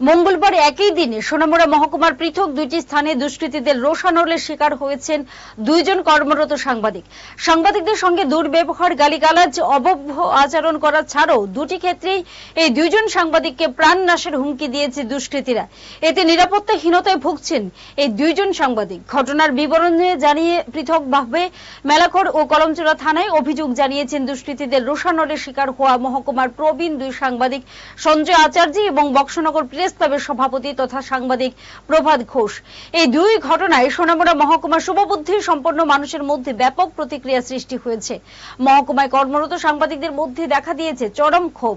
মঙ্গলবার একই দিনে সোনামুড়া মহকুমার পৃথক দুইটি স্থানে দুষ্কৃতীদের রোষানলের শিকার হয়েছেন দুইজন কর্মরত সাংবাদিক। সাংবাদিকদের সঙ্গে দুর্ব্যবহার, গালিগালাজ অবভ্য আচরণ করা ছাড়াও দুটি ক্ষেত্রেই এই দুইজন সাংবাদিককে প্রাণ নাশের হুমকি দিয়েছে দুষ্কৃতীরা। এতে নিরাপত্তাহীনতায় ভুগছেন এই দুইজন সাংবাদিক। ঘটনার বিবরণ নিয়ে জানিয়ে পৃথকভাবে মেলাখড় ও কলমচূড়া থানায় অভিযোগ জানিয়েছেন দুষ্কৃতীদের রোষানলের শিকার হওয়া মহকুমার প্রবীণ দুই সাংবাদিক সঞ্জয় আচার্য এবং বক্সনগর প্রেস ক্লাবের সভাপতি তথা সাংবাদিক প্রভাত ঘোষ। এই দুই ঘটনায় সোনামুড়া মহকুমা শুভবুদ্ধি সম্পন্ন মানুষের মধ্যে ব্যাপক প্রতিক্রিয়া সৃষ্টি হয়েছে। মহকুমায় কর্মরত সাংবাদিকদের মধ্যে দেখা দিয়েছে চরম ক্ষোভ।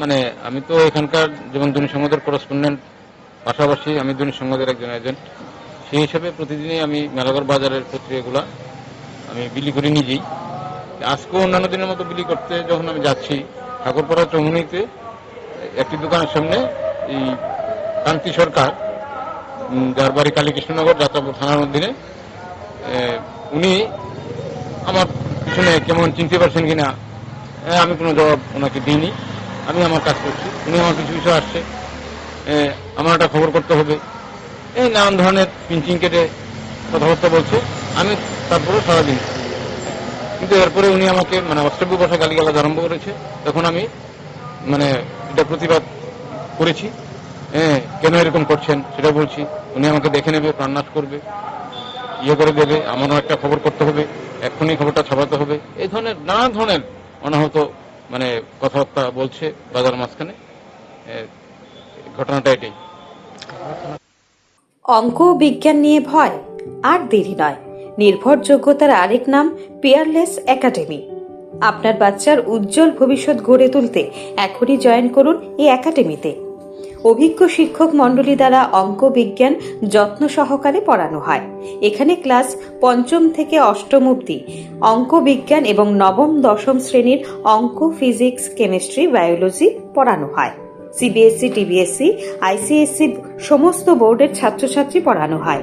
মানে আমি তো এখানকার যেমন দৈনিক সংবাদের করেসপন্ডেন্ট পাশাপাশি আমি দৈনিক সংবাদের একজন এজেন্ট সেই হিসাবে প্রতিদিনই আমি মেলাগড় বাজারের পত্রিকাগুলা আমি বিলি করি নিজেই। আজকেও অন্যান্য দিনের মতো বিলি করতে যখন আমি যাচ্ছি ঠাকুরপাড়া চৌমুনিতে একটি দোকানের সামনে এই কান্তি সরকার যার বাড়ি কালীকৃষ্ণনগর যাত্রাপুর থানার অধীনে উনি আমার পিছনে কেমন চিনতে পারছেন কিনা আমি কোনো জবাব ওনাকে দিইনি। আমি আমার কাজ করছি, উনি আমার কিছু কিছু আসছে আমার একটা খবর করতে হবে। এই নানান ধরনের পিঞ্চিং কেটে কথাবার্তা বলছে, আমি তারপরে সারাদিন কিন্তু এরপরে উনি আমাকে মানে অষ্টব্য ভাষা গালিগালাজ আরম্ভ করেছে। তখন আমি মানে এটা প্রতিবাদ করেছি। হ্যাঁ কেন এরকম করছেন সেটা বলছি। উনি আমাকে দেখে নেবে, প্রাণনাশ করবে ইয়ে করে দেবে, আমারও একটা খবর করতে হবে, এক্ষুনি খবরটা ছাপাতে হবে। এই ধরনের নানা ধরনের অনাহত মানে কথাবার্তা বলছে বাজার মাঝখানে। ঘটনাটা এটাই। অঙ্ক বিজ্ঞান নিয়ে ভয়, আর দেরি নয়। নির্ভরযোগ্যতার আরেক নাম পিয়ারলেস একাডেমি আপনার বাচ্চার উজ্জ্বল ভবিষ্যৎ গড়ে তুলতে এখনই জয়েন করুন এই একাডেমিতে অভিজ্ঞ শিক্ষক মণ্ডলী দ্বারা অঙ্ক, বিজ্ঞান যত্ন সহকারে পড়ানো হয়। এখানে ক্লাস পঞ্চম থেকে অষ্টম অবধি অঙ্ক, বিজ্ঞান এবং নবম, দশম শ্রেণির অঙ্ক, ফিজিক্স, কেমিস্ট্রি, বায়োলজি পড়ানো হয়। সিবিএসসি টিবিএসসি আইসিএসসি সমস্ত বোর্ডের ছাত্রছাত্রী পড়ানো হয়।